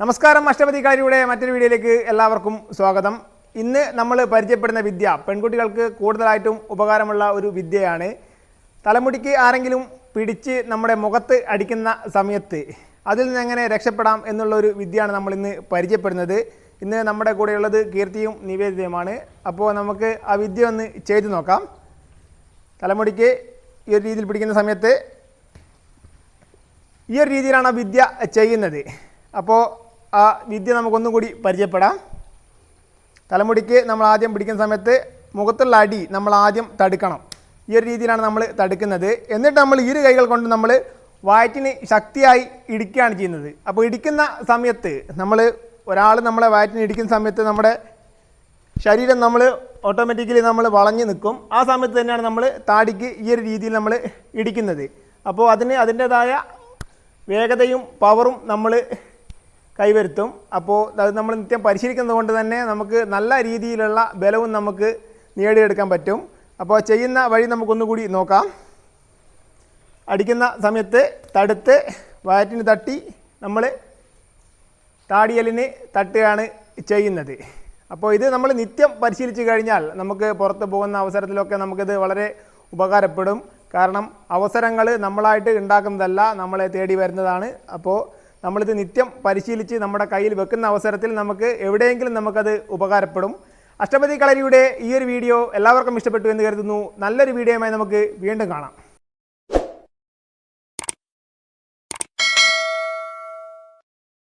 നമസ്കാരം അഷ്ടപതി കാര്യയുടെ മറ്റൊരു വീഡിയോയിലേക്ക് എല്ലാവർക്കും സ്വാഗതം. ഇന്ന് നമ്മൾ പരിചയപ്പെടുന്ന വിദ്യ പെൺകുട്ടികൾക്ക് കൂടുതലായിട്ടും ഉപകാരമുള്ള ഒരു വിദ്യയാണ്. തലമുടിക്ക് ആരെങ്കിലും പിടിച്ച് നമ്മുടെ മുഖത്ത് അടിക്കുന്ന സമയത്ത് അതിൽ നിന്ന് എങ്ങനെ രക്ഷപ്പെടാം എന്നുള്ള ഒരു വിദ്യയാണ് നമ്മൾ ഇന്ന് പരിചയപ്പെടുന്നത്. ഇന്ന് നമ്മുടെ കൂടെയുള്ളത് കീർത്തിയും നിവേദിതയുമാണ്. അപ്പോൾ നമുക്ക് ആ വിദ്യ ഒന്ന് ചെയ്തു നോക്കാം. തലമുടിക്ക് ഈ ഒരു രീതിയിൽ പിടിക്കുന്ന സമയത്ത് ഈ ഒരു രീതിയിലാണ് ആ വിദ്യ ചെയ്യുന്നത്. അപ്പോൾ ആ വിദ്യ നമുക്കൊന്നും കൂടി പരിചയപ്പെടാം. തലമുടിക്ക് നമ്മൾ ആദ്യം പിടിക്കുന്ന സമയത്ത് മുഖത്തുള്ള അടി നമ്മൾ ആദ്യം തടുക്കണം. ഈ ഒരു രീതിയിലാണ് നമ്മൾ തടുക്കുന്നത്. എന്നിട്ട് നമ്മൾ ഇരു കൈകൾ കൊണ്ട് നമ്മൾ വയറ്റിന് ശക്തിയായി ഇടിക്കുകയാണ് ചെയ്യുന്നത്. അപ്പോൾ ഇടിക്കുന്ന സമയത്ത് നമ്മൾ ഒരാൾ നമ്മളെ വയറ്റിന് ഇടിക്കുന്ന സമയത്ത് നമ്മുടെ ശരീരം നമ്മൾ ഓട്ടോമാറ്റിക്കലി നമ്മൾ വളഞ്ഞു നിൽക്കും. ആ സമയത്ത് തന്നെയാണ് നമ്മൾ താടിക്ക് ഈ ഒരു രീതിയിൽ നമ്മൾ ഇടിക്കുന്നത്. അപ്പോൾ അതിന് അതിന്റേതായ വേഗതയും പവറും നമ്മൾ കൈവരുത്തും. അപ്പോൾ അത് നമ്മൾ നിത്യം പരിശീലിക്കുന്നത് കൊണ്ട് തന്നെ നമുക്ക് നല്ല രീതിയിലുള്ള ബലവും നമുക്ക് നേടിയെടുക്കാൻ പറ്റും. അപ്പോൾ ചെയ്യുന്ന വഴി നമുക്കൊന്നുകൂടി നോക്കാം. അടിക്കുന്ന സമയത്ത് തടുത്ത് വയറ്റിന് തട്ടി നമ്മൾ താടിയലിന് തട്ടുകയാണ് ചെയ്യുന്നത്. അപ്പോൾ ഇത് നമ്മൾ നിത്യം പരിശീലിച്ച് കഴിഞ്ഞാൽ നമുക്ക് പുറത്ത് പോകുന്ന അവസരത്തിലൊക്കെ നമുക്കിത് വളരെ ഉപകാരപ്പെടും. കാരണം അവസരങ്ങൾ നമ്മളായിട്ട് ഉണ്ടാക്കുന്നതല്ല നമ്മളെ തേടി വരുന്നതാണ്. അപ്പോൾ നമ്മളിത് നിത്യം പരിശീലിച്ച് നമ്മുടെ കയ്യിൽ വെക്കുന്ന അവസരത്തിൽ നമുക്ക് എവിടെയെങ്കിലും നമുക്കത് ഉപകാരപ്പെടും. അഷ്ടപതി കളരിയുടെ ഈ ഒരു വീഡിയോ എല്ലാവർക്കും ഇഷ്ടപ്പെട്ടു എന്ന് കരുതുന്നു. നല്ലൊരു വീഡിയോയുമായി നമുക്ക് വീണ്ടും കാണാം.